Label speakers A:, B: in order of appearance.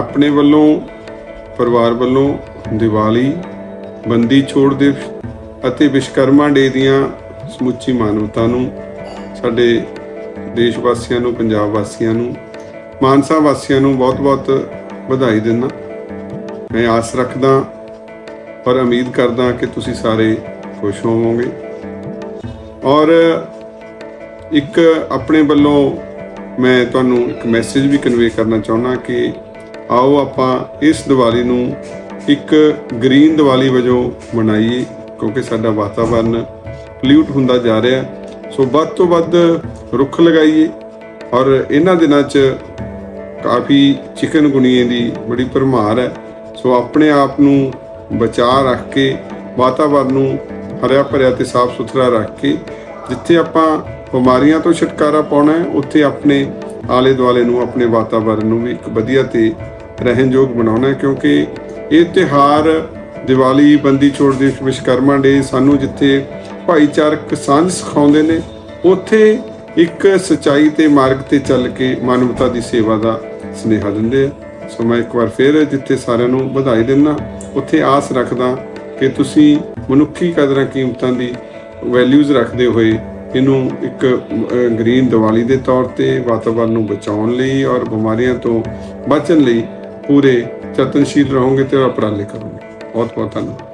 A: ਆਪਣੇ ਵੱਲੋਂ, ਪਰਿਵਾਰ ਵੱਲੋਂ ਦੀਵਾਲੀ, ਬੰਦੀ ਛੋੜ ਦਿਵਸ ਅਤੇ ਵਿਸ਼ਕਰਮਾ ਡੇ ਦੀਆਂ ਸਮੁੱਚੀ ਮਾਨਵਤਾ ਨੂੰ, ਸਾਡੇ ਦੇਸ਼ ਵਾਸੀਆਂ ਨੂੰ, ਪੰਜਾਬ ਵਾਸੀਆਂ ਨੂੰ ਮਾਨਸਾ ਵਾਸੀਆਂ ਨੂੰ ਬਹੁਤ-ਬਹੁਤ ਵਧਾਈ ਦਿੰਦਾ। ਮੈਂ ਆਸ ਰੱਖਦਾ ਔਰ ਉਮੀਦ ਕਰਦਾ ਕਿ ਤੁਸੀਂ ਸਾਰੇ ਖੁਸ਼ ਹੋਵੋਗੇ। ਔਰ ਇੱਕ ਆਪਣੇ ਵੱਲੋਂ ਮੈਂ ਤੁਹਾਨੂੰ ਇੱਕ ਮੈਸੇਜ ਵੀ ਕਨਵੇ ਕਰਨਾ ਚਾਹੁੰਦਾ ਕਿ ਆਓ ਆਪਾਂ ਇਸ ਦੀਵਾਲੀ ਨੂੰ ਇੱਕ ਗ੍ਰੀਨ ਦੀਵਾਲੀ ਵਜੋਂ ਮਨਾਈਏ, ਕਿਉਂਕਿ ਸਾਡਾ ਵਾਤਾਵਰਨ ਪੋਲਿਊਟ ਹੁੰਦਾ ਜਾ ਰਿਹਾ ਸੋ ਵੱਧ ਤੋਂ ਵੱਧ ਰੁੱਖ ਲਗਾਈਏ ਔਰ ਇਹਨਾਂ ਦਿਨਾਂ 'ਚ ਕਾਫੀ ਚਿਕਨ ਚਿਕਨਗੁਨੀਏ ਦੀ ਬੜੀ ਭਰਮਾਰ ਹੈ। ਸੋ ਆਪਣੇ ਆਪ ਨੂੰ ਬਚਾ ਰੱਖ ਕੇ, ਵਾਤਾਵਰਨ ਨੂੰ ਹਰਿਆ ਭਰਿਆ ਤੇ ਸਾਫ਼ ਸੁਥਰਾ ਰੱਖ ਕੇ, ਜਿੱਥੇ ਆਪਾਂ ਬਿਮਾਰੀਆਂ ਤੋਂ ਛੁਟਕਾਰਾ ਪਾਉਣਾ ਹੈ, ਉੱਥੇ ਆਪਣੇ ਆਲੇ ਦੁਆਲੇ ਨੂੰ, ਆਪਣੇ ਵਾਤਾਵਰਨ ਨੂੰ ਵੀ ਇੱਕ ਵਧੀਆ ਤੇ ਰਹਿਣਯੋਗ ਬਣਾਉਣਾ ਕਿਉਂਕਿ ਇਹ ਤਿਹਾਰ ਦੀਵਾਲੀ, ਬੰਦੀ ਛੋੜ ਦਿਵਸ ਵਿਸ਼ਕਰਮਾ ਡੇ ਸਾਨੂੰ ਜਿੱਥੇ ਭਾਈਚਾਰਕ ਸਾਂਝ ਸਿਖਾਉਂਦੇ ਨੇ, ਉੱਥੇ ਇੱਕ ਸਚਾਈ ਤੇ ਮਾਰਗ ਤੇ ਚੱਲ ਕੇ ਮਾਨਵਤਾ ਦੀ ਸੇਵਾ ਦਾ ਸੁਨੇਹਾ ਦਿੰਦੇ ਆ। ਸੋ ਮੈਂ ਇੱਕ ਵਾਰ ਫਿਰ ਜਿੱਥੇ ਸਾਰਿਆਂ ਨੂੰ ਵਧਾਈ ਦਿੰਦਾ, ਉੱਥੇ ਆਸ ਰੱਖਦਾ ਕਿ ਤੁਸੀਂ ਮਨੁੱਖੀ ਕਦਰਾਂ ਕੀਮਤਾਂ ਦੀ ਵੈਲਿਊਜ਼ ਰੱਖਦੇ ਹੋਏ ਇਹਨੂੰ ਇੱਕ ਗ੍ਰੀਨ ਦੀਵਾਲੀ ਦੇ ਤੌਰ ਤੇ ਵਾਤਾਵਰਨ ਨੂੰ ਬਚਾਉਣ ਲਈ ਔਰ ਬਿਮਾਰੀਆਂ ਤੋਂ ਬਚਣ ਲਈ ਪੂਰੇ ਯਤਨਸ਼ੀਲ ਰਹੋਗੇ ਤੇ ਉਪਰਾਲੇ ਕਰੋਗੇ। ਬਹੁਤ ਬਹੁਤ ਧੰਨਵਾਦ।